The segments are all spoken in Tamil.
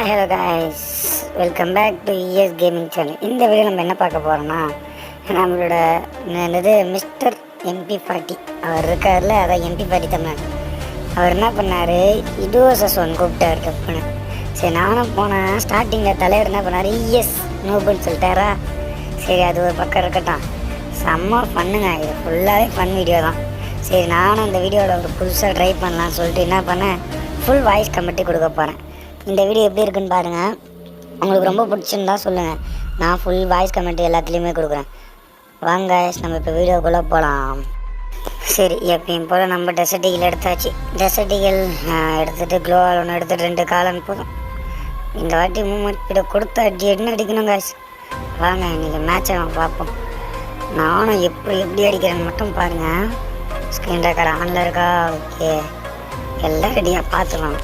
Hi hello guys welcome back to ES gaming channel இந்த வீடியோ நம்ம என்ன பார்க்க போகிறோம்னா நம்மளோட என்னது மிஸ்டர் எம்பி பாட்டி அவர் இருக்கார்ல அதான் எம்பி பாட்டி தமிழ் அவர் என்ன பண்ணார்? இதுவசஸ் ஒன் கூப்பிட்டார் டப்புன்னு சரி நானும் போனேன். ஸ்டார்டிங்கில் தலைவர் என்ன பண்ணார்? இஎஸ் நோபுன்னு சொல்லிட்டாரா? சரி அது ஒரு பக்கம் இருக்கட்டும். செம்ம பண்ணுங்க இது ஃபுல்லாகவே ஃபன் வீடியோ தான். சரி நானும் இந்த வீடியோவில் ஒரு புதுசாக ட்ரை பண்ணலாம்னு சொல்லிட்டு என்ன பண்ணேன்? ஃபுல் வாய்ஸ் கமெண்ட்டு கொடுக்க போகிறேன் இந்த வீடியோ எப்படி இருக்குன்னு பாருங்கள் உங்களுக்கு ரொம்ப பிடிச்சிருந்தா சொல்லுங்கள் நான் ஃபுல் வாய்ஸ் கமெண்ட் எல்லாத்துலேயுமே கொடுக்குறேன். வாங்க நம்ம இப்போ வீடியோக்குள்ளே போகலாம் சரி எப்பயும் போல் நம்ம டெசர்டிகள் எடுத்தாச்சு. டெசர்டிகள் எடுத்துகிட்டு க்ளோவால் ஒன்று எடுத்துகிட்டு ரெண்டு காலம் போதும் இந்த வாட்டி மூமெண்ட் கிட்ட கொடுத்து அடி என்ன அடிக்கணும் காய்ஸ் வாங்க இன்றைக்கி மேட்சை நம்ம பார்ப்போம். நானும் எப்படி எப்படி அடிக்கிறேன்னு மட்டும் பாருங்கள் ஸ்க்ரீன் ரெக்கார்ட் ஆனில் இருக்கா? ஓகே எல்லாம் ரெடியாக பார்த்துக்கலாம்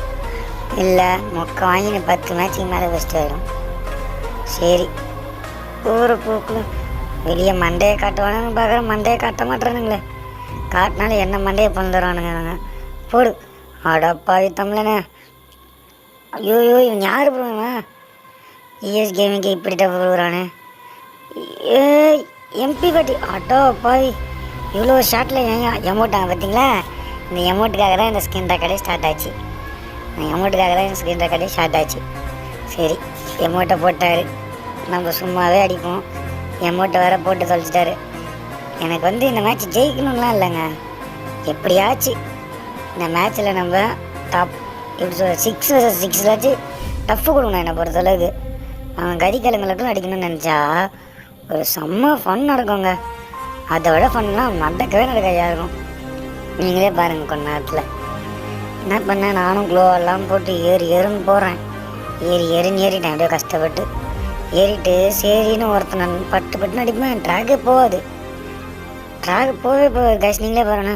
இல்லை மொக்க வாங்கி பத்து மேட்சுக்கு மேலே பெஸ்ட் ஆகிடும் சரி. ஊரை பூக்கும். வெளியே மண்டையை காட்டுவானுங்க பார்க்குறேன் மண்டையை காட்ட மாட்டேறானுங்களே. காட்டினாலும் என்ன மண்டையை பண்ணுறானுங்க நாங்கள் போடு. அடப்பாவி தமிழனே. ஐயோ ஐயோ இவன்? யார் போடுவேன் இஎஸ் கேமிங்க்கு இப்படி டப்பு கொடுக்குறானே ஏய் எம்பி பாட்டி. அட்டோ பாவி. இவ்வளோ ஷார்ட்டில் ஏன் எமௌண்ட்டாங்க பார்த்தீங்களா இந்த எமௌண்ட்டுக்காக தான் இந்த ஸ்கின் தக்காளி ஸ்டார்ட் ஆச்சு. இந்த எமௌண்ட்டுக்காக தான் என் ஸ்கின் ரெக்கார்டே ஷார்ட் ஆச்சு. சரி எமௌண்ட்டை போட்டார். நம்ம சும்மாவே அடிப்போம். எமௌண்ட்டை வேற போட்டு தொலைச்சிட்டாரு. எனக்கு வந்து இந்த மேட்ச் ஜெயிக்கணும்லாம் இல்லைங்க. எப்படியாச்சு இந்த மேட்ச்சில் நம்ம டாப் எப்படி சொல்ல சிக்ஸ் சிக்ஸ்லாச்சு டஃப்பு கொடுக்கணும் என்னை பொறுத்தளவுக்கு. அவன் கறிக்கிழங்குலட்டும் அடிக்கணும்னு நினச்சா ஒரு செம்ம ஃபன் நடக்குங்க அதை விட ஃபன்லாம் நடக்கவே நடக்க யாருக்கும். நீங்களே பாருங்கள் கொஞ்ச நேரத்தில். என்ன பண்ணேன் நானும் க்ளோ எல்லாம் போட்டு ஏறி ஏறுன்னு போகிறேன் ஏறி ஏறின்னு ஏறிட்டேன். அப்படியே கஷ்டப்பட்டு ஏறிட்டு சரின்னு ஒருத்தன் பட்டு பட்டுன்னு அடிப்பேன். ட்ராகே போகாது. ட்ராக் போகவே போகாது. கைஸ் நீங்களே பாருங்க.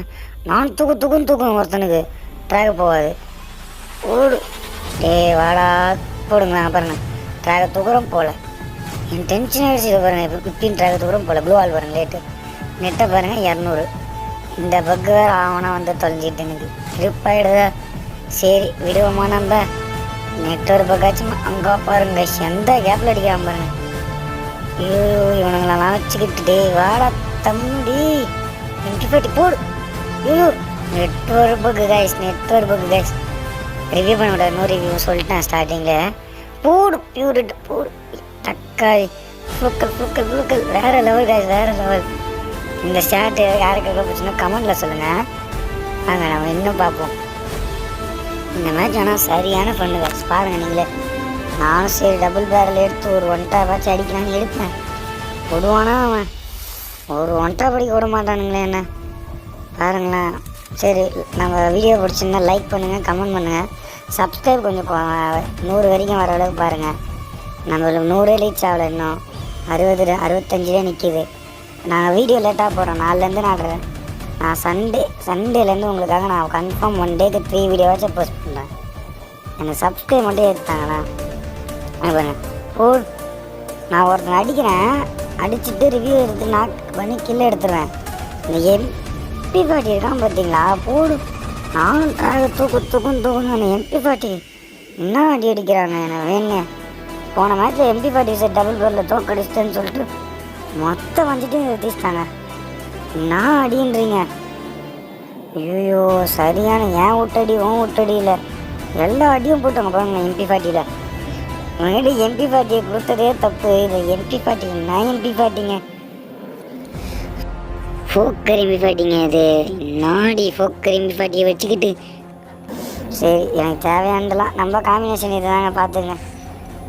நான் தூக்கு தூக்கும் தூக்கும் ஒருத்தனுக்கு. ட்ராக் போகாது. ஓடு. டேய் வாடா. போடுங்க பாருங்க. ட்ராகை தூக்குறோம் போகல என் டென்ஷன் ஆகிடுச்சு இது பாருங்க. இப்போ ஃபிஃப்டீன் ட்ராக் தூக்குறோம் போகல ப்ளூ ஆல் பாருங்கள் லேட்டு நெட்டை பாருங்க இரநூறு. இந்த பக்கு வேறு ஆவணம் வந்து தொலைஞ்சிட்டு எனக்கு இருப்பாயிடுதா. சரி விடுவோமா நம்ம நெட்ஒர்க் பக்காச்சும் அங்கே பாருங்க. எந்த கேப்பில் அடிக்காம பாருங்க. ஐயோ இவனுங்களெல்லாம் வச்சுக்கிட்டு டேய் வாடா தம்பி. இன்டிஃபைட்டி போடு. ஐயோ நெட்ஒர்க் பக்கு கைஸ் நெட்ஒர்க் பக்கு கைஸ் ரிவ்யூ பண்ண விட நோ ரிவ்யூ சொல்லிட்டேன் ஸ்டார்டிங்கில் போடு பியூரிட் போடு. தக்காளி ஃப்ளூக்கல் ஃப்ளூக்கல் ஃப்ளூக்கல் வேறு லெவல் கைஸ் வேறு லெவல் இந்த ஷர்ட்டு யாருக்கு பிடிச்சுன்னா கமெண்டில் சொல்லுங்கள் வாங்க நம்ம இன்னும் பார்ப்போம். இந்த மேட்ச் ஆனால் சரியான பண்ணுங்க கைஸ் பாருங்கள் நீங்களே. நானும் சரி டபுள் பேரல் எடுத்து ஒரு ஒன் பாச்சு அடிக்கலாம்னு எடுப்பேன் விடுவானா அவன்? ஒரு ஒன்றரை படிக்க விட மாட்டானுங்களே என்ன? பாருங்களேன். சரி நம்ம வீடியோ பிடிச்சிருந்தா லைக் பண்ணுங்கள் கமெண்ட் பண்ணுங்கள் சப்ஸ்கிரைப் கொஞ்சம் நூறு வரைக்கும் வர அளவுக்கு பாருங்கள் நம்மளுக்கு நூறே ரீச் ஆகலை இன்னும். அறுபது அறுபத்தஞ்சிலே நிற்கிது நான் வீடியோ லேட்டாக போகிறேன் நாலுலேருந்து நான் நான் சண்டே சண்டேலேருந்து உங்களுக்காக நான் கன்ஃபார்ம் ஒன் டேக்கு த்ரீ வீடியோவாச்சும் போஸ்ட் பண்ணுறேன் எனக்கு சப்ஸ்கிரைப் மட்டும் எடுத்தாங்கண்ணா பாருங்க. ஓ நான் ஒருத்தன் அடிக்கிறேன். அடிச்சுட்டு ரிவ்யூ எடுத்து நான் பண்ணி கீழே எடுத்துருவேன். இந்த எம்பி பாட்டி இருக்கான் பார்த்தீங்களா? போடு. நானும் ட்ராக தூக்கு தூக்கும் தூக்கணும் எம்பி பாட்டி என்ன அடி அடிக்கிறாங்க? எனக்கு வேணும் போன மேட்ச்சில் எம்பி பாட்டி சார் டபுள் பேரில் தோக்கடிச்சிட்டேன்னு சொல்லிட்டு மொத்தம் வந்துட்டு நிறுத்திச்சிட்டாங்க நான் அடின்றீங்க? ஐயோ சரியான ஏன் விட்டடி உன் விட்டடி இல்லை. எல்லா அடியும் போட்டாங்க பாருங்க எம்பி பார்ட்டியில் முன்னாடி எம்பி பார்ட்டியை கொடுத்ததே தப்பு இது எம்பி பாட்டி நான் எம்பி பார்ட்டிங்க ஃபோக்கர் எம்பி பாட்டிங்க இது. நாடி ஃபோக்கர் எம்பி பாட்டியை வச்சுக்கிட்டு. சரி எனக்கு தேவையானதெல்லாம் நம்ம காம்பினேஷன் இதுதாங்க பார்த்துங்க.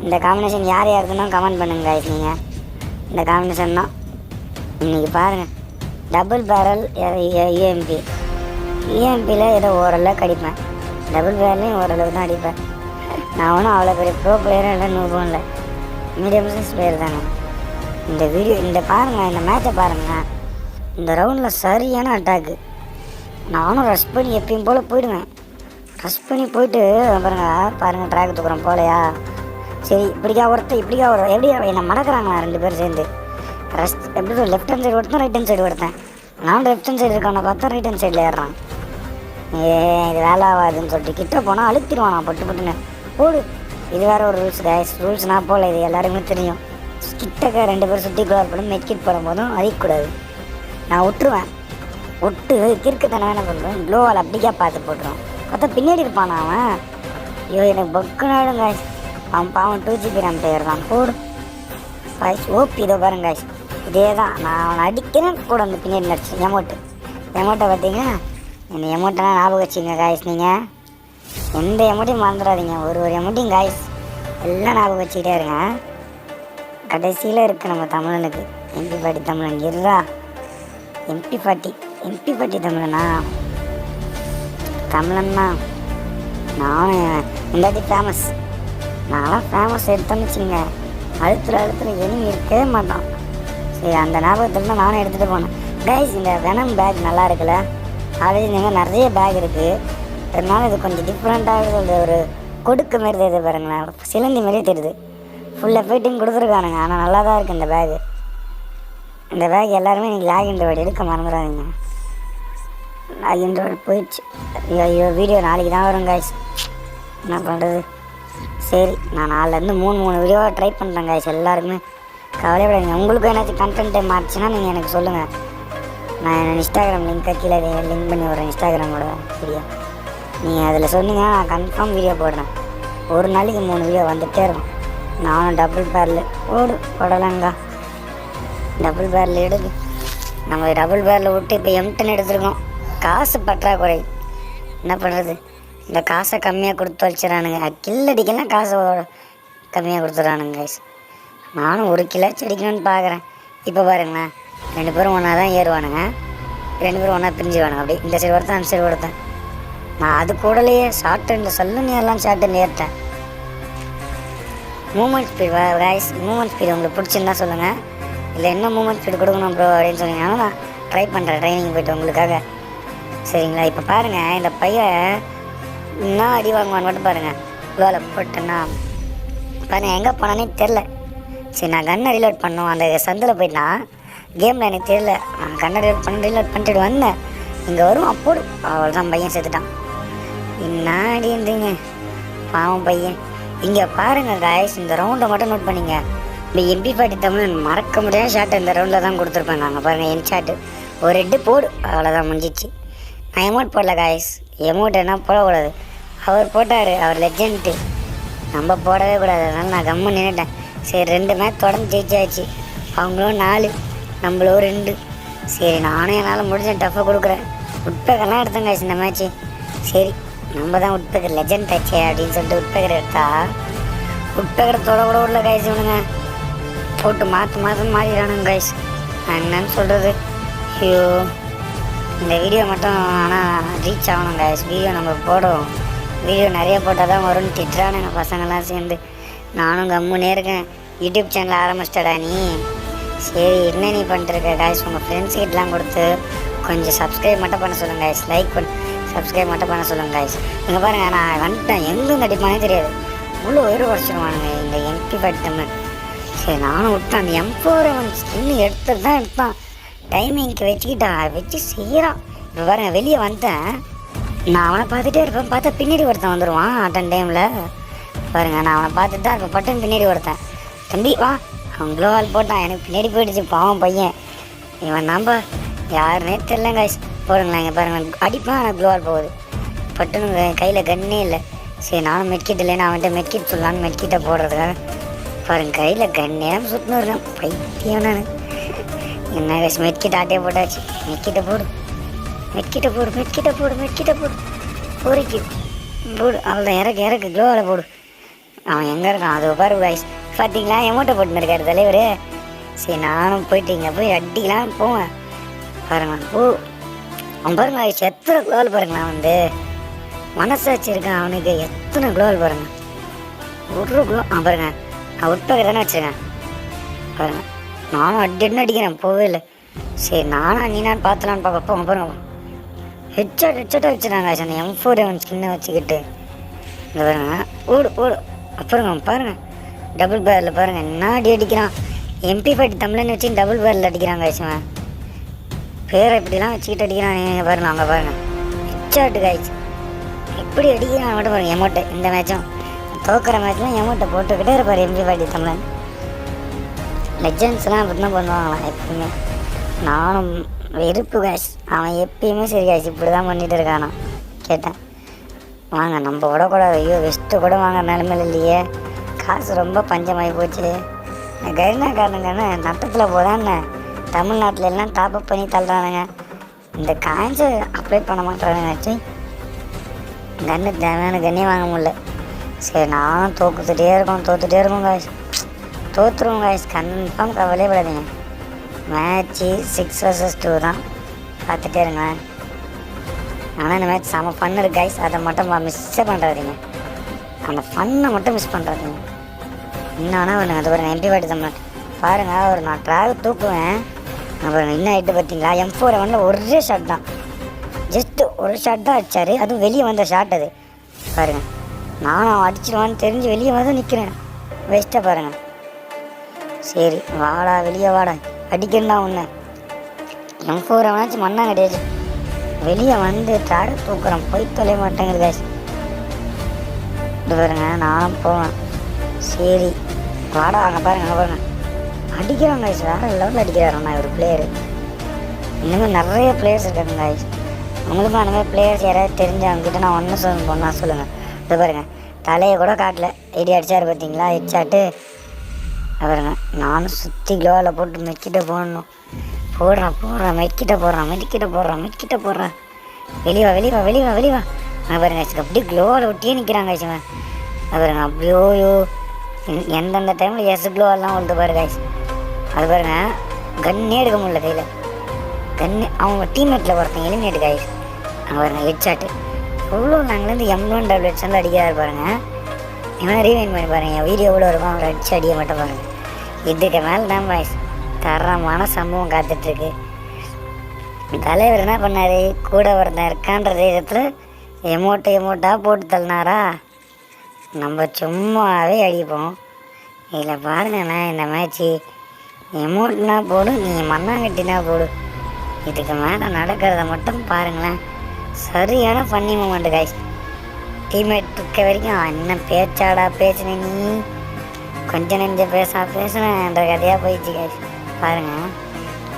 இந்த காம்பினேஷன் யார் யாருக்குன்னா கமெண்ட் பண்ணுங்க நீங்கள் இந்த காம்பினேஷன் தான் இன்றைக்கி பாருங்கள் டபுள் பேரல் இஎம்பி இஎம்பியில் ஏதோ ஓரளவுக்கு அடிப்பேன். டபுள் பேரலையும் ஓரளவுக்கு தான் அடிப்பேன். நான் ஒன்றும் அவ்வளோ பெரிய ப்ரோ பிளேயரும் இல்லை நூபும் இல்லை. மீடியம் சைஸ் பிளேயர் தானே. இந்த வீடியோ இந்த பாருங்கள் இந்த மேட்சை பாருங்கள் இந்த ரவுண்டில் சரியான அட்டாக்கு நானும் ரஷ் பண்ணி எப்பயும் போல் போயிடுவேன். ரஷ் பண்ணி போயிட்டு பாருங்கள் பாருங்கள் ட்ராக் தூக்குறோம் போலையா? சரி இப்படிக்கா ஒருத்தர் இப்படிக்கா ஒரு எப்படி என்னை மடக்கிறாங்களா ரெண்டு பேரும் சேர்ந்து? ரெஸ்ட் எப்படி லெஃப்ட் ஹேண்ட் சைடு ஒருத்தன் ரைட் ஹேண்ட் சைடு ஒருத்தன். நான் லெஃப்ட் ஹேண்ட் சைடு இருக்கான பார்த்தா ரைட் ஹேண்ட் சைடில் ஏறுறான். ஏ இது வேலை ஆகாதுன்னு சொல்லிட்டு கிட்ட போனால் அழுத்திடுவான் நான் பட்டு பட்டுன்னு. ஓடு. இது வேற ஒரு ரூல்ஸ் கைஸ் ரூல்ஸ் நான் போகல இது எல்லாருமே தெரியும். கிட்டக்க ரெண்டு பேரும் சுற்றி க்ளோர் பண்ணி மெட்கிட் போடும் போதும் அழிக்கக்கூடாது நான் விட்டுருவேன் விட்டு கிறுக்குத்தனம் என்ன பண்ணுவேன் க்ளோவால் அப்படிக்கா பார்த்து போட்டுருவான். பார்த்தா பின்னாடி இருப்பான் அவன்? ஐயோ எனக்கு பக்குனாடும் காய்ச்சி அவன் பாவம் டூ ஜிபி ரேம் பிளேயர் தான். போடு. காய்ஸ் ஓப் இதோ பாருங்க காய்ஸ் இதே தான் நான் அவனை அடிக்கிறேன் கூட அந்த பின்னாடி நடிச்சு. எமௌண்ட்டு. எமௌண்ட்டை பார்த்தீங்கன்னா இந்த எமௌண்ட்டெல்லாம் ஞாபகம் வச்சுங்க காய்ஸ் நீங்கள் எந்த எமௌண்ட்டையும் மறந்துடாதீங்க. ஒரு ஒரு எமௌண்ட்டையும் காய்ஸ் எல்லாம் ஞாபகம் வச்சுக்கிட்டே இருங்க. கடைசியில் இருக்கு நம்ம தமிழனுக்கு. எம்பி பாட்டி தமிழன் இருடா. எம்பி பாட்டி எம்பி பாட்டி தமிழனா? தமிழன்னா? நானும் இந்தாட்டி ஃபேமஸ் நான்லாம் ஃபேமஸ் எடுத்தோம்னு வச்சுங்க அழுத்துல அழுத்துல எனிமி இருக்கவே மாட்டான். சரி அந்த ஞாபகத்தில் தான் நானும் எடுத்துகிட்டு போனேன். கைஸ் இந்த வெனம் பேக் நல்லா இருக்குல்ல? ஆல்ரெடி நீங்கள் நிறைய பேக் இருக்குது அதனால இது கொஞ்சம் டிஃப்ரெண்ட்டாக ஒரு கொடுக்க மாரி தெரியுது பாருங்களேன். சிலந்தி மாதிரியே தெரியுது. ஃபுல்லாக ஃபிட்டிங் கொடுத்துருக்கானுங்க. ஆனால் நல்லா தான் இருக்குது இந்த பேகு இந்த பேக் எல்லாருமே நீங்கள் லாக் ரோடு எடுக்க மறந்துடாதீங்க லாக் ரோடு போயிடுச்சு. ஐயோ ஐயோ வீடியோ நாளைக்கு தான் வரும் காய்ஸ் என்ன பண்ணுறது சரி நான் நாலுலேருந்து மூணு மூணு வீடியோவாக ட்ரை பண்ணுறேன் காய்ஸ் எல்லாருக்குமே கவலைப்படாதீங்க. உங்களுக்கும் ஏதாச்சும் கண்டென்ட் மாறிச்சுன்னா நீங்கள் எனக்கு சொல்லுங்கள் நான் இன்ஸ்டாகிராம் லிங்க்கை கீழே லிங்க் பண்ணி விட்றேன் இன்ஸ்டாகிராமோட வீடியோ நீங்கள் அதில் சொன்னீங்கன்னா நான் கன்ஃபார்ம் வீடியோ போடுறேன். ஒரு நாளைக்கு மூணு வீடியோ வந்துகிட்டே இருக்கும். நானும் டபுள் பேரில் ஓடு போடலாங்க டபுள் பேரில் எடுக்கு நம்ம டபுள் பேரில் விட்டு இப்போ எம்டன் எடுத்துருக்கோம். காசு பற்றாக்குறை. என்ன பண்ணுறது இந்த காசை கம்மியாக கொடுத்து வச்சிடறானுங்க கில் அடிக்கலாம் காசை கம்மியாக கொடுத்துட்றானுங்க கைஸ் நானும் ஒரு கிலோ அடிக்கணும்னு பார்க்குறேன் இப்போ பாருங்களேன். ரெண்டு பேரும் ஒன்றா தான் ஏறுவானுங்க. ரெண்டு பேரும் ஒன்றா பிரிஞ்சுவானுங்க. அப்படி இந்த சைடு ஒருத்தன் அந்த சைடு ஒருத்தன். நான் அது கூடலேயே ஷார்ட் இந்த சல்லுன்னு எல்லாம் short ஏறிட்டேன். Moment speed guys moment speed உங்களுக்கு பிடிச்சிருந்தா சொல்லுங்கள் இல்லை என்ன மூமெண்ட் ஸ்பீட் கொடுக்கணும் ப்ரோ அப்படின்னு சொன்னீங்கன்னா நான் ட்ரை பண்ணுறேன் ட்ரைனிங் போயிட்டு உங்களுக்காக. சரிங்களா? இப்போ பாருங்கள் இந்த பையன் என்ன அடி வாங்குவான்னு மட்டும் பாருங்கள் வேலை போட்டேன்னா. பாருங்கள் எங்கே போனானே தெரில சரி நான் கண்ணை ரீலோட் பண்ணோம் அந்த சந்தில் போயிட்டான் கேமில் எனக்கு தெரியல. நான் கண்ணை ரீலோட் பண்ணி ரீலோட் பண்ணிட்டு வந்தேன். இங்கே வருவான் போடு. அவ்வளோதான் பையன் செத்துட்டான். என்ன இருந்தீங்க? பாவம் பையன். இங்கே பாருங்கள் காய்ஸ் இந்த ரவுண்டை மட்டும் நோட் பண்ணிங்க. இந்த எம்பி பாட்டி தமிழ் மறக்க முடியாத ஷாட் இந்த ரவுண்டில் தான் கொடுத்துருப்பாங்க. அங்கே பாருங்கள் என் ஷாட்டு ஒரு ரெட்டு போடு. அவ்வளோதான் முடிஞ்சிச்சு. நான் எமௌண்ட் போடல காய்ஸ் எமௌண்ட் என்ன போடக்கூடாது? அவர் போட்டார் அவர் லெஜெண்ட்டு நம்ம போடவே கூடாது. அதனால் நான் கம்மு நின்றுட்டேன் சரி ரெண்டு மேட்ச் தொடர்ந்து ஜெயிச்சாச்சு. அவங்களும் நாலு நம்மளோ ரெண்டு. சரி நானும் என்னால் முடிஞ்ச டஃப்பாக கொடுக்குறேன். உட்பேக்கெல்லாம் எடுத்தேன் இந்த மேட்ச்சு சரி நம்ம தான் உட்பேக்கர் லெஜெண்ட் ஆச்சே அப்படின்னு சொல்லிட்டு உட்பேக்கர் எடுத்தா உட்பேக்கர் தொட கூட உள்ள காய்ச்சி இவனுங்க. போட்டு மாற்று மாதம் மாறிடானுங்க கைஸ் நான் என்னன்னு சொல்கிறது ஐயோ. இந்த வீடியோ மட்டும் ஆனால் ரீச் ஆகணும் கைஸ் வீடியோ நம்ம போடுவோம் வீடியோ நிறைய போட்டால் தான் வரும்னு திட்டுறானுங்க பசங்கள்லாம் சேர்ந்து. நானும் கம்முன்னே இருக்கேன். யூடியூப் சேனல் ஆரம்பிச்சிட்டடா நீ. சரி என்ன நீ பண்ணிட்டுருக்க காய்ஸ் உங்கள் ஃப்ரெண்ட்ஸ் கிட்டலாம் கொடுத்து கொஞ்சம் சப்ஸ்கிரைப் மட்டும் பண்ண சொல்லுங்கள் கைஸ் லைக் பண்ணி சப்ஸ்கிரைப் மட்டும் பண்ண சொல்லுங்கள் காய்ஸ் இங்கே பாருங்கள் நான் வந்துட்டேன். எங்கேருந்து கட்டிப்பானே தெரியாது. இவ்வளோ உயிர் குறைச்சிருவானுங்க இந்த எம்பி பட்டமே சரி நானும் விட்டேன். அந்த எம் ஃபோர் ஸ்கின் எடுத்துட்டு தான் எடுத்தான் டைமிங்க்கு வச்சுக்கிட்டான் வச்சு செய்கிறான் இப்போ பாருங்க வெளியே வந்தேன். நான் அவனை பார்த்துட்டே இருப்பேன். பார்த்தா பின்னாடி ஒருத்தன் வந்துடுவான் அட்டன் டைமில் பாருங்க நான் அவனை பார்த்துட்டு தான் இருப்பேன். பட்டன் பின்னாடி ஒருத்தன். தம்பி வா. அவன் க்ளோவால் போட்டான். எனக்கு பின்னாடி போயிடுச்சு பாவம் பையன். இவன் நம்ப யாருன்னே தெரிலங்க போடுங்களேன் இங்கே பாருங்க அடிப்பான் ஆனால் க்ளோவால் போகுது. பட்டுன்னு கையில் கண்ணே இல்லை. சரி நானும் மெட்கிட் இல்லைன்னு அவன்கிட்ட மெட்கிட் சொல்லலான்னு மெட்கிட்ட போடுறதுக்காக. பாருங்க கையில் கண்ணேரம் சுற்றுன்னு இருக்கேன் பைத்தியம் நான் என்ன கைஸ் மெட்கிட்ட ஆட்டே போட்டாச்சு மெட்கிட்ட போடு. மெட்கிட்ட போடு மெட்கிட்ட போடு மெட்கிட்ட போடு. பொறிக்கு. போடு. அவ்வளோ இறக்கு இறக்கு. க்ளோவில் போடு. அவன் எங்கே இருக்கான்? அது பாரு கைஸ் பார்த்தீங்களா எமௌண்ட்டை போட்டுன்னு இருக்காரு தலைவர். சரி நானும் போயிட்டு இங்கே போய் அடிக்கலாம் போவேன். பாருங்கள் போ. அவன் பாருங்க guys, எத்தனை க்ளோவல் பாருங்களேன் வந்து. மனசாட்சி இருக்கான் அவனுக்கு. எத்தனை க்ளோவல் பாருங்க. ஒரு க்ளோ ஆ பாருங்க. நான் உட்பகை தானே வச்சுருக்கேன். பாருங்க. நானும் அடி அடிக்கிறேன் போவே இல்லை சரி நானும் நீ நான் பார்த்தலான்னு பார்ப்போம் அப்புறம் பாருங்க ஹெட்ஷாட் ஹெட்ஷாட்டாக வச்சுருக்காங்க guys, அந்த எம் ஃபோர் எவன் ஸ்கின்னை வச்சுக்கிட்டு. இந்த பாருங்க ஓடு ஓடு. அப்புறம் பாருங்க டபுள் பேரில் பாருங்கள் என்ன அடி அடிக்கிறான். எம்பி ஃபைட் தமிழ்னு வச்சு டபுள் பேரில் அடிக்கிறாங்க ஆச்சுவன் பேரை இப்படிலாம் வச்சுக்கிட்டு அடிக்கிறான் நீங்கள் பாருங்க அங்கே பாருங்க. ஹெட்ஷாட்டு காய்ச்சி எப்படி அடிக்கிறான் மட்டும் பாருங்கள் எமௌண்ட்டு இந்த மேட்சும் தோக்கிற மேட்ச்லாம் எமௌண்ட்டை போட்டுக்கிட்டே இருப்பார் எம்பி பாட்டி தமிழன். லெஜண்ட்ஸ்லாம் அப்படி தான் பண்ணுவாங்களாம் எப்பயுமே நானும் வெறுப்பு காஷ் அவன் எப்பயுமே சரி காஷ் இப்படி தான் பண்ணிட்டு இருக்கானா. கேட்டேன். வாங்க நம்ம விடக்கூடாது. ஐயோ வெஸ்ட்டு கூட வாங்க நிலமையில இல்லையே. காசு ரொம்ப பஞ்சமாகி போச்சு. கருணா காரணங்கன்னு நட்டத்தில் போதான்னு தமிழ்நாட்டில் எல்லாம் டாப்அப் பண்ணி தள்ளுறானுங்க. இந்த காஞ்சு அப்ளை பண்ண மாட்டானுங்க கண்ணு தேவையான கண்ணே வாங்க முடியல. சரி நானும் தோக்குத்துட்டே இருக்கோம் தோத்துட்டே இருக்கோம் காசு தோத்துருவோம் காய்ஸ் கன்ஃபார்ம் கவலையே விடாதீங்க மேட்ச்சு சிக்ஸ் வர்சஸ் டூ தான். பார்த்துட்டே இருங்க. ஆனால் இந்த மேட்ச் செம ஃபன் இருக்கு கைஸ் அதை மட்டும் மிஸ்ஸே பண்ணுறாதீங்க அந்த ஃபன்னை மட்டும் மிஸ் பண்ணுறாதீங்க இன்னும் ஒன்று அது ஒரு எம்பி வாட்டி தமிழ் பாருங்க ஒரு நான் ட்ராவல் தூக்குவேன். அப்புறம் இன்னும் ஆகிட்டு பார்த்தீங்களா? எம் ஃபோர் ஒன்றில் ஒரே ஷாட் தான். ஜஸ்ட்டு ஒரு ஷாட் தான் அடித்தார் அதுவும் வெளியே வந்த ஷாட் அது. பாருங்கள் நானும் அடிச்சிடுவான்னு தெரிஞ்சு வெளியே வந்து நிற்கிறேன் வேஸ்ட்டாக பாருங்கள் சரி வாடா வெளியே வாடா. அடிக்கணும்னா ஒன்று எம் ஃபோர் அவனாச்சும் மண்ணா கிடையாது வெளியே வந்து ட்ராக் தூக்குறோம். போய் தொலை மாட்டேங்குது guys. இது பாருங்க நான் போவேன். சரி. வாடா அங்கே பாருங்க அங்கே பாருங்க. அடிக்கிறோம் guys. வேறு லெவலில் அடிக்கிறாருண்ணா ஒரு பிளேயரு இனிமேல் நிறைய பிளேயர்ஸ் இருக்காங்க guys. உங்களுக்கும் அந்த மாதிரி பிளேயர்ஸ் யாராவது தெரிஞ்சு அவங்ககிட்ட நான் ஒன்று சொல்ல போனால் சொல்லுங்கள் இது பாருங்க. தலையை கூட காட்டல. இடி அடித்தார் பார்த்தீங்களா ஹெட்ஷாட்டு அப்புறம் நானும் சுற்றி கிலோவில் போட்டு மெக்கிட்ட போடணும். போடுறான் போடுறான் மெக்கிட்ட போடுறான் மெக்கிட்ட போடுறான் மெக்கிட்ட போடுறான் வெளிவா வெளிவா வெளியே வெளிவா அங்கே பாருங்க அப்படியே க்ளோவில் ஒட்டியே நிற்கிறாங்க இவன் பாருங்க அப்படியோ யோ எந்தெந்த டைமில் எஸ் க்ளோ எல்லாம் வந்து பாருங்க guys. அது பாருங்க கன்னே எடுக்க முடியல கையில். கன்னு அவங்க டீம்மேட்டில் ஒருத்தன் எலிமினேட் காய்ஸ் அங்கே பாருங்க ஹெட்ஷாட்டு எவ்வளோ நாங்கள்லேருந்து எம் ஒன் டபிள்யூ வந்து அடிக்கிறாரு பாருங்க. இவன் ரீவைன் பண்ணி பாருங்க என் வீடியோ எவ்வளோ இருக்கும் அவங்களை அடிச்சு அடிக்க மாட்டேன் பாருங்க. இதுக்கு மேலே தான் பாய்ஸ் தரமான சம்பவம் காத்துட்ருக்கு. தலைவர் என்ன பண்ணாரு? கூட ஒருத்தன் இருக்கான்ற தைரியத்தில் எமோட்டை எமோட்டாக போட்டு தள்ளினாரா? நம்ம சும்மாவே அடிப்போம். இதில் பாருங்கண்ணா இந்த மேட்ச்சு. எமௌண்ட்னா போடும் நீங்கள் மண்ணாங்கட்டினா போடு. இதுக்கு மேலே நடக்கிறத மட்டும் பாருங்களேன். சரியான பண்ணி மூமெண்ட் காய்ஸ் டீம்மேட் இருக்க வரைக்கும் என்ன பேச்சாடா பேசுன நீ. கொஞ்ச நெஞ்ச பேச பேசுனேன்ற கதையாக போயிடுச்சு காய்ஸ் பாருங்க.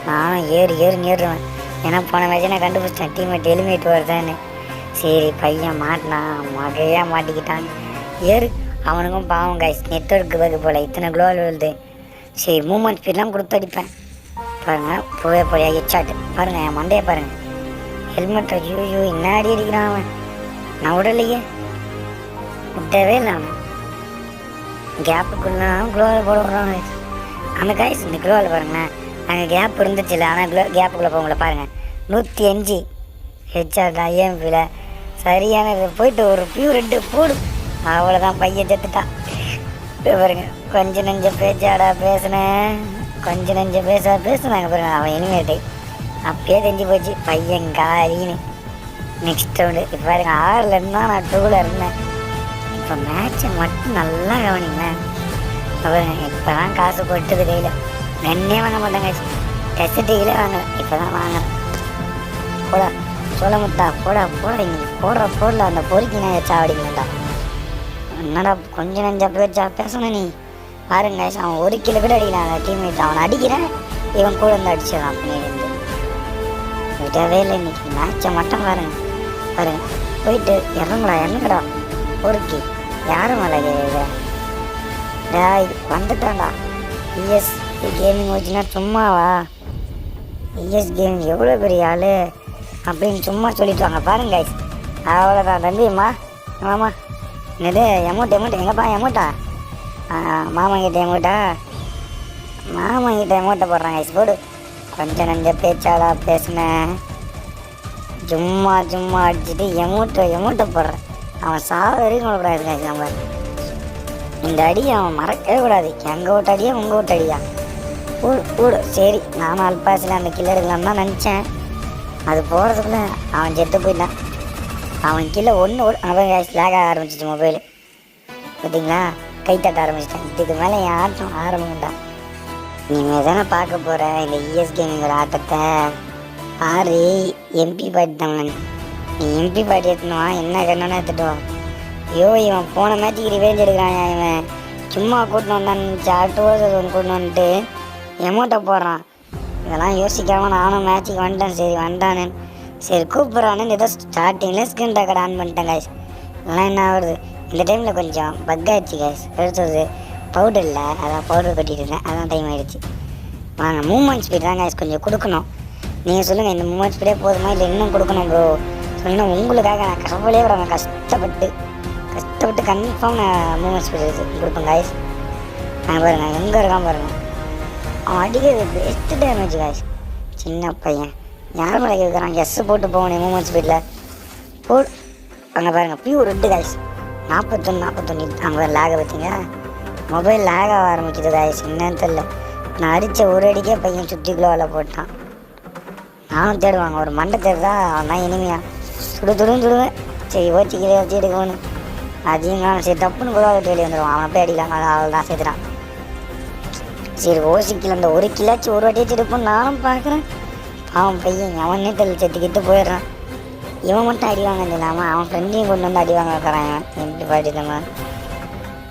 நானும் ஏறி ஏறி ஏறுவேன் ஏன்னா போன மேட்ச் நான் கண்டுபிடிச்சேன் டீம்மேட் எலிமேட் வருதான்னு. சரி பையன் மாட்டினான். மகையாக மாட்டிக்கிட்டான். ஏறு. அவனுக்கும் பாவம் கைஸ் நெட்ஒர்க் பகு போல். இத்தனை குளோவல் விழுது சரி மூமெண்ட் ஸ்பீட்லாம் கொடுத்து அடிப்பேன். பாருங்கள் போய போயா ஹெட்ஷாட்டு பாருங்கள் என் மண்டையை பாருங்கள் ஹெல்மெட் ஐயோ என்ன அடி அடிக்கிறான் அவன். நான் விடலையே. விட்டவே இல்லை அவன். கேப்புக்குன்னா குளோவில் போட விட்றாங்க அந்த காய்ஸ் இந்த குளோவில் பாருங்களேன். அங்கே கேப் இருந்துச்சுல்ல ஆனால் க்ளோ கேப்புக்குள்ளே போகல பாருங்கள் நூற்றி அஞ்சு. ஹெச்ஆர் ஐஎம்பியில் சரியான இது. போயிட்டு ஒரு பியூ ரெண்டு போடு. அவ்வளோதான் பையன் செத்துட்டான். பாருங்க கொஞ்ச நெஞ்ச பேச்சாடா பேசினேன் கொஞ்ச நெஞ்ச பேச பேசுனாங்க பாருங்க அவன் இனிமேட்டு. அப்பயே தெரிஞ்சு போச்சு பையன் காலின்னு. நெக்ஸ்ட் ரவுண்டு இப்போ பாருங்க ஆறில் இருந்தால் நான் டூவில் இருந்தேன். இப்போ மேட்சை மட்டும் நல்லா கவனிங்களேன் அப்புறம் இப்போ தான் காசு கொட்டுது கையில் நன்னே வாங்க மாட்டாங்க டெஸ்ட் டீலே வாங்கல. இப்போ தான் வாங்குறேன் போடா சொல்ல முட்டா போடா போடுறீங்க இங்கே போடுற போடல அந்த பொறுக்கி நான் சாவடிங்களா என்னடா கொஞ்சம் நஞ்சா பேச்சா பேசணும் நீ? பாருங்க அவன் ஒரு கிலோ கூட அடிக்கிறான் டீம் டீம்மேட் அவன் அடிக்கிறேன் இவன் கூட இருந்து அடிச்சிடறான் பின்னாடி விடவே இல்லை இன்னைக்கு. மேட்சை மட்டும் பாருங்க. பாருங்க. போயிட்டு இறங்குடா இறங்குடா. பொறுக்கி. யாரும் மேலே டேய் வந்துட்டான்டா. இஎஸ் கேமிங் வச்சுன்னா சும்மாவா? இஎஸ் கேமிங் எவ்வளோ பெரிய ஆள்? அப்படின்னு சும்மா சொல்லிட்டு வாங்க பாருங்க கைஸ் அவ்வளோதான் தம்பிம்மா மாமா என்னது எமௌண்ட் எமௌண்ட் எங்கப்பா எமௌண்ட்டா மாமா கிட்ட எமௌண்ட்டா மாமா கிட்ட எமௌண்ட்டை போடுறாங்க கைஸ் போடு. கொஞ்சம் நஞ்ச பேச்சாளா பேசுனேன் சும்மா சும்மா அடிச்சுட்டு எமௌண்ட்டை எமௌண்ட்டை போடுறேன். அவன் சாவ வரைக்கும் கொள்ளக்கூடாது guys நம்ம இந்த அடி அவன் மறக்கவே கூடாது. எங்கள் வீட்டு அடியா உங்கள் வீட்டு அடியா? கூடு கூடு சரி நானும் அல்பாசில் அந்த கில்லர் இருக்கலாம்னு தான் நினச்சேன். அது போகிறதுக்குள்ள அவன் செத்து போயிட்டான். அவன் கீழே ஒன்று அவன் லேக் ஆக ஆரம்பிச்சிச்சு மொபைல் பார்த்தீங்களா கை தட்ட ஆரம்பிச்சிட்டான். இதுக்கு மேலே என் ஆட்டம் ஆரம்பிக்கிட்டான் நீங்கள் தானே பார்க்க போகிற இந்த இஎஸ்கேங்கிற ஆட்டத்தை. ஆறு எம்பி பாட்டு தான். நீ எம்பி பாட்டி எடுத்துனுவா என்ன கண்ணனா எடுத்துட்டு ஐயோ இவன் போன மேட்ச்சுக்கு ரிவெஞ்ச் எடுக்கிறான் இவன். சும்மா கூட்டின்னு வந்தான் சாட்டு ஒன்று கூட்டின்னு வந்துட்டு எமௌண்ட்டை போடுறான். இதெல்லாம் யோசிக்காமல் நானும் மேட்சுக்கு வந்துட்டேன் சரி வந்துட்டானு சரி கூப்பிட்றானுன்னு ஏதோ ஸ்டார்டிங்கில் ஸ்க்ரீன் ரெக்கார்ட் ஆன் பண்ணிட்டேன் காய்ஸ் இதெல்லாம் என்ன ஆகுது? இந்த டைமில் கொஞ்சம் பக் ஆயிடுச்சு காய்ஸ் எடுத்தது பவுடர் இல்லை அதான் பவுடர் கட்டிட்டு இருந்தேன் அதான் டைம் ஆகிடுச்சு வாங்க மூமெண்ட் ஸ்பீட் தான் காய்ஸ் கொஞ்சம் கொடுக்கணும். நீங்கள் சொல்லுங்கள் இந்த மூமெண்ட் ஸ்பீடே போதுமா இல்லை இன்னும் கொடுக்கணும் ப்ரோ அப்படின்னா உங்களுக்காக நான் கவலையே விடாம கஷ்டப்பட்டு கஷ்டப்பட்டு கன்ஃபார்ம் நான் மூமெண்ட் ஸ்பீட் கொடுப்பேன் காய்ஸ் நான் பாருங்க எங்கே இருக்கான் பாருங்க. அவன் அடிக்கிறது பெஸ்ட் டேமேஜ் காய்ஸ் சின்ன பையன். யார் மேலே கேட்குறான் எஸ் போட்டு போகணும் மூமெண்ட் ஸ்பீடில் போ அங்கே பாருங்கள் பியூர் ரெட்டு காய்ஸ் நாற்பத்தொன்று நாற்பத்தொன்று அங்கே லேக பார்த்தீங்க மொபைல் லேக் ஆக ஆரம்பிக்குது காய்ஸ் என்னன்னு தெரில நான் அடித்த ஒரு அடிக்கே பையன் சுற்றி கிலோவில் போட்டான். நானும் தேடுவாங்க ஒரு மண்டை தேடுதான் அவன் தான் இனிமையாக சுடு துடுன்னு சுடுவேன் சரி ஓச்சிக்கிலே வச்சு எடுக்கணும் அதையும் காணும். சரி தப்புன்னு கூட விட்டு வெளியே வந்துடுவான் அவனை போய் அடிக்கலாம் அவள் தான் சேர்த்துறான் சரி ஓசிக்கல அந்த ஒரு கிலாச்சும் ஒரு வாட்டியாச்சும் எடுப்போம் நானும் பார்க்குறேன். அவன் பையன் அவனே தெரியல. செத்துக்கிட்டு போயிடுறான். இவன் மட்டும் அடிவாங்கன்னு இல்லாமல் அவன் ஃப்ரெண்டையும் கொண்டு வந்து அடிவாங்க வைக்கிறான் இவன். எம்பி பாட்டி தம்மன்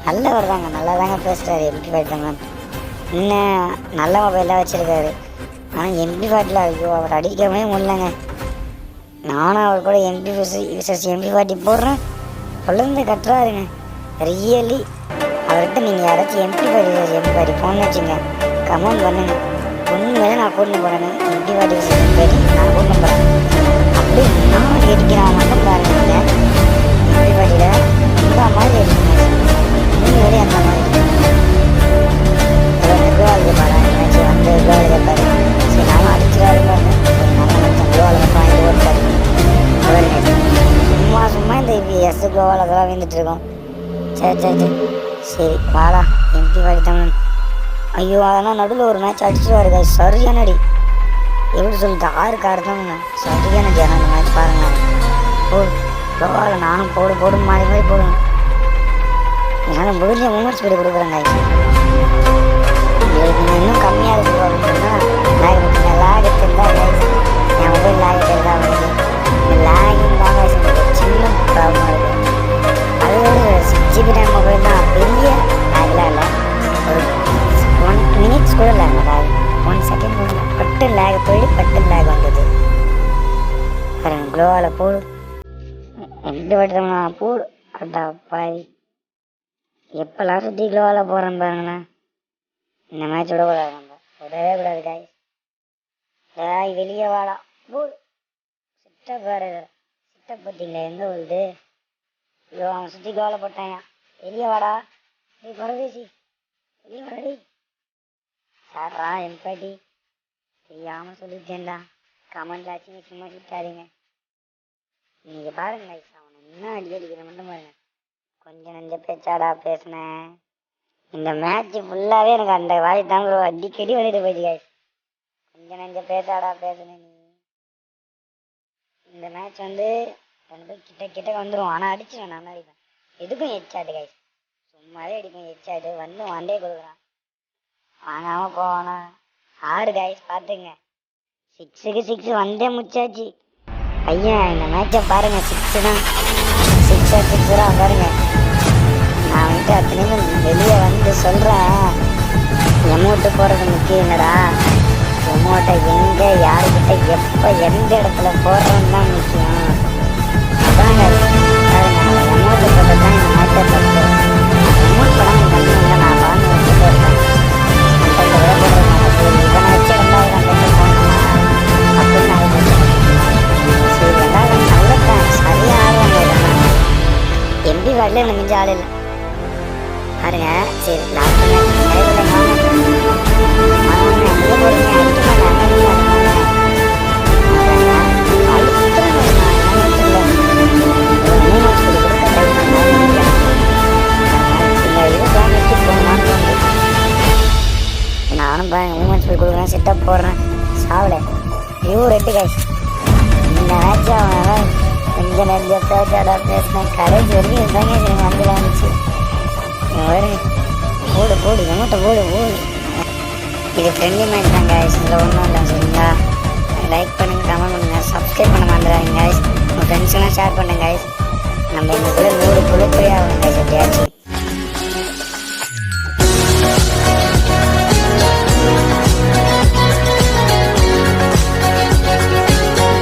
நல்லவர் தாங்க. நல்லா தாங்க பேசுகிறாரு எம்பி பாட்டி தம்மன் இன்னும் நல்ல மொபைலாக வச்சுருக்காரு. ஆனால் எம்பி பாட்டில் ஐயோ அவர் அடிக்கவே முடியலங்க. நானும் அவர் கூட எம்பி விசஸ் எம்பி பாட்டி போடுறேன். குழந்தை கட்டுறாருங்க ரியலி அவர்கிட்ட நீங்கள் யாராச்சும் எம்பி பாட்டி எம்பி பாட்டி போன்னு வச்சுங்க கமெண்ட் பண்ணுங்க. உண்மையில நான் கூட்டணி போகிறேன்னு எம்பி பாட்டி விசஸ் எம்பி பாட்டி நான் கூட்டின்னு போகிறேன் அப்படி நான் எடுக்கிறேன் மட்டும் பாருங்க எம்பி பாட்டியில் இந்த மாதிரி எடுக்கணும் உண்மையிலே அந்த மாதிரி கோவாலுக்கு போகிறேன் வந்து கோவாலுக்கு பாரு சரி நானும் அடிச்சிடாரு பாருங்க நம்ம மச்சான் கோவாலுக்கு வாங்கி சும்மா சும்மா இந்த எஸ் கோவால அதெல்லாம் வந்துட்டு இருக்கோம் சரி சரி சரி சரி வாடா எம்பி வாடி ஐயோ அதெல்லாம் நடுவில் ஒரு மேட்ச் அடிச்சுட்டு வருது சரியான அடி எப்படி சொல்லிட்டு ஆறுக்கு ஆறு தானுங்க சரியான ஜனம் அந்த மேட்ச் பாருங்க போடு கோவாவில் நானும் போடு போடு மாறி மாறி போடுவேன் என்னால் முடிஞ்ச மூமெண்ட்ஸ் ஸ்பீடு கொடுக்குறேங்க இன்னும் கம்மியாக இருக்குது அப்படின்னா லாக் எடுத்துருந்தா என் மொபைல் லாக் எடுத்துருந்தா லேகிங் தான் சின்ன ப்ராப்ளம் இருக்குது அது ஒரு சிக்ஸ் ஜிபி ரேம் மொபைல் தான் பெரிய லேக்லாம் இல்லை ஒரு ஒன் மினிட்ஸ் கூட இல்லை லேக் ஒன் செகண்ட் கூட இல்லை பட்டு லேக் போய் பட்டு லேக் வந்தது பாருங்க க்ளோவால் போடு ரெண்டு பட்டுறோம்னா போடு அடா பாய் எப்போல்லாம் சுற்றி க்ளோவால் போகிறேன் பாருங்களேன் இந்த மேட்ச் விடக்கூடாது நம்ம விடவே கூடாது காய் டேய் வெளியே வாடா போடு சிட்ட பாரு சிட்ட பார்த்தீங்களா எங்க வருது ஐயோ அவன் சுற்றி கோலை போட்டான் வெளியே வாடா. நீ பரதேசி. வெளியே வாடி சார்ரா என் பாட்டி. தெரியாமல் சொல்லிட்டேன்டா. கமெண்ட்ல ஆச்சுங்க சும்மா சுட்டாதீங்க. நீங்க பாருங்க லைஸ் அவனை என்ன அடி அடிக்கிற மட்டும் பாருங்க. கொஞ்சம் நஞ்ச பேச்சாடா பேசினேன் இந்த மேட்ச் ஃபுல்லாகவே எனக்கு அந்த வாய் தான் அடிக்கடி வந்துட்டு போயிடுச்சு guys. கொஞ்சம் நஞ்ச பேச்சாடா பேசுனேன் நீ. இந்த மேட்ச் வந்து கொண்டு போய் கிட்ட கிட்ட வந்துடும் ஆனால் அடிச்சிடுவேன் நான் அடிப்பேன். எதுக்கும் ஹெச்சாட்டு guys. சும்மாவே அடிப்பேன் ஹெச்சாட்டு வந்து வண்டே கொடுக்குறான். வாங்காமல் போவானா ஆறு கைஸ் பார்த்துங்க. சிக்ஸுக்கு சிக்ஸ் வந்தே முச்சாச்சு ஐயன் இந்த மேட்சை பாருங்கள் சிக்ஸு தான் சிக்ஸ் சிக்ஸ் தான் பாருங்க. நான் வந்துட்டு அத்தனையும் வெளியே வந்து சொல்கிறேன் எமௌண்ட்டு போடுறது முக்கியம் என்னடா எமௌண்ட்டை எங்கே யாருக்கிட்ட எப்போ எந்த இடத்துல போடுறோன்னு தான் முக்கியம் அதான் எமௌண்ட்டு போடுறது தான் இந்த மேட்சை தப்பு படம் இல்லை நான் வாங்கி வச்சுட்டு இருக்கேன் கண்டென்ட் விட இவனை போகணுமா அப்படின்னு ஆகிடுச்சு சரி ரெண்டாவது நல்லதான் சரியாக எம்பி எனக்கு மிஞ்ச ஆள் இல்லை. பாருங்க சரி நான் மேட்ச் நானும் பாருங்க மூமெண்ட்ஸ் போய் கொடுக்குறேன் செட்டப் போடுறேன். சாவிட. ஐயோ ரெட்டு கைஸ் இந்த மேட்ச் அவன் கொஞ்சம் நெஞ்ச பேச்சாடா பேசினேன் கடைசி வரைக்கும் இருந்தாங்க எனக்கு வந்து வந்துச்சு இவன் வருங்க போடு போடு எமௌண்ட்டை போடு ஓடு இது ஃப்ரெண்ட்லி மேட்ச் தான் கைஸ் இதில் ஒன்றும் இல்லை சரிங்களா? லைக் பண்ணுங்கள் கமெண்ட் பண்ணுங்கள் சப்ஸ்கிரைப் பண்ண மறந்துடாதீங்க கைஸ் உங்கள் ஃப்ரெண்ட்ஸ்க்கெல்லாம் ஷேர் பண்ணுங்க கைஸ் நம்ம எங்களுக்குள்ளே நூறு குழுப்பையாக அவங்க எப்படியாச்சு